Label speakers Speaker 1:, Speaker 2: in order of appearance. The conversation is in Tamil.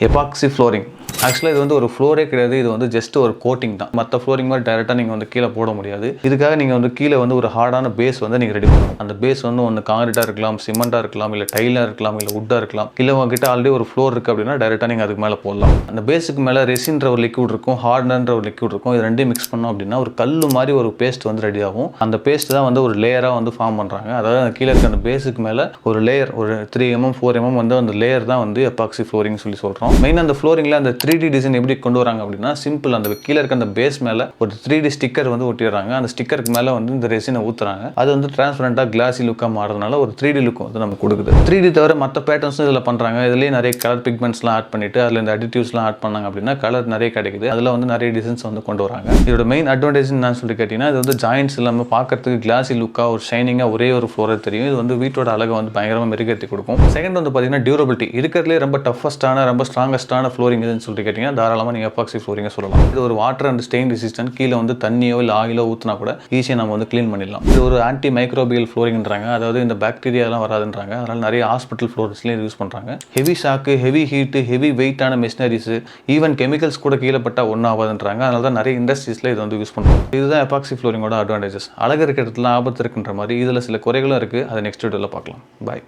Speaker 1: எபாக்சி ஃப்ளோரிங் ஆக்சுவலாக இது வந்து ஒரு ஃப்ளோரே கிடையாது. இது வந்து ஜஸ்ட் ஒரு கோட்டிங் தான். மற்ற ஃப்ளோரிங் மாதிரி டேரெக்டாக நீங்கள் வந்து கீழே போட முடியாது. இதுக்காக நீங்கள் வந்து கீழே வந்து ஒரு ஹார்டான பேஸ் வந்து நீங்கள் ரெடி பண்ணணும். அந்த பேஸ் வந்து ஒன்று காங்கிரீட்டாக இருக்கலாம் சிமெண்ட்டாக இருக்கலாம் இல்லை டைலாக இருக்கலாம் இல்லை வுட்டாக இருக்கலாம். இல்லை உங்ககிட்ட ஆல்ரெடி ஒரு ஃப்ளோர் இருக்குது அப்படின்னா டேரெக்டாக நீங்கள் அதுக்கு மேலே போடலாம். அந்த பேஸுக்கு மேலே ரெசின்ற ஒரு லிக்விட் இருக்கும் ஹார்டன்ற ஒரு லிக்விட் இருக்கும். இது ரெண்டையும் மிக்ஸ் பண்ணோம் அப்படின்னா ஒரு கல் மாதிரி ஒரு பேஸ்ட் வந்து ரெடி ஆகும். அந்த பேஸ்ட் தான் வந்து ஒரு லேயராக வந்து ஃபார்ம் பண்ணுறாங்க அதாவது அந்த கீழே இருக்க அந்த பேஸுக்கு மேலே ஒரு லேயர் ஒரு த்ரீ எம்எம் ஃபோர் எம்எம் வந்து அந்த லேயர் தான் வந்து எப்பாக்சி ஃப்ளோரிங் சொல்லி சொல்கிறோம் மெயின் அந்த ஃப்ளோரிங்கில் அந்த த்ரீ த்ரீ டி டிசைன் எப்படி கொண்டு வராங்க அப்படின்னா சிம்பிள் அந்த கீழே இருக்க அந்த பேஸ் மேலே ஒரு த்ரீ டி ஸ்டிக்கர் வந்து ஒட்டிடுறாங்க. அந்த ஸ்டிக்கருக்கு மேலே வந்து இந்த ரெசினை ஊற்றுறாங்க அது வந்து டிரான்ஸ்பரண்ட்டாக கிளாஸி லுக்காக மாறதுனால ஒரு த்ரீ டி லுக் வந்து நமக்கு கொடுக்குது. த்ரீ டி தவிர மற்ற பேட்டர்ன்ஸும் இதில் பண்ணுறாங்க இதுலேயே நிறைய கலர் பிக்மெண்ட்ஸ்லாம் ஆட் பண்ணிட்டு அதில் இந்த அடிட்டிவ்ஸ்லாம் ஆட் பண்ணாங்க அப்படின்னா கலர் நிறைய கிடைக்குது. அதில் வந்து நிறைய டிசைன்ஸ் வந்து கொண்டு வராங்க. இதோட மெயின் அட்வான்டேஜ் நான் சொல்லி கேட்டிங்கன்னா இது வந்து ஜாயின்ஸ் இல்லாமல் பார்க்கறதுக்கு கிளாஸி லுக்காக ஒரு ஷைனிங்காக ஒரே ஒரு ஃப்ளோராக தெரியும். இது வந்து வீட்டோட அழகை வந்து பயங்கரமாக மெருகேற்றி கொடுக்கும். செகண்ட் வந்து பார்த்தீங்கன்னா டியூரபிலிட்டி இருக்கிறதுலே ரொம்ப டஃபஸ்ட்டான ரொம்ப ஸ்ட்ராங்கஸ்ட்டான ஃப்ளோரிங் இதுன்னு சொல்லிட்டு கேட்டிங்கன்னா தாராளமாக நீங்கள் எப்பாக்சி ஃப்ளோரிங்கை சொல்லலாம். இது ஒரு வாட்டர் அண்ட் ஸ்டெயின் ரெசிஸ்டன்ட் கீழே வந்து தண்ணியோ இல்லை ஆயிலோ ஊற்றினா கூட ஈஸியாக நம்ம வந்து க்ளீன் பண்ணிடலாம். இது ஒரு ஆன்டி மைக்ரோபியல் ஃப்ளோரிங்ன்றாங்க அதாவது இந்த பாக்டீரியாலாம் வராதுன்றாங்க. அதனால் நிறைய ஹாஸ்பிட்டல் ஃப்ளோர்ஸ்லேயும் யூஸ் பண்ணுறாங்க heavy shock heavy heat heavy வெயிட்டான மிஷினரிஸு ஈவன் கெமிக்கல்ஸ் கூட கீழே பட்டால் ஒன்றும் ஆகாதுன்றாங்க. அதனால தான் நிறைய இண்டஸ்ட்ரீஸில் இது வந்து யூஸ் பண்ணுறோம் இதுதான் எபாக்சி ஃப்ளோரிங்கோட அட்வான்டேஜஸ் அழகு இருக்கிறதுல ஆபத்து இருக்குன்ற மாதிரி இதில் சில குறைகளும் இருக்குது அதை நெக்ஸ்ட் வீடியோவில் பார்க்கலாம். பாய்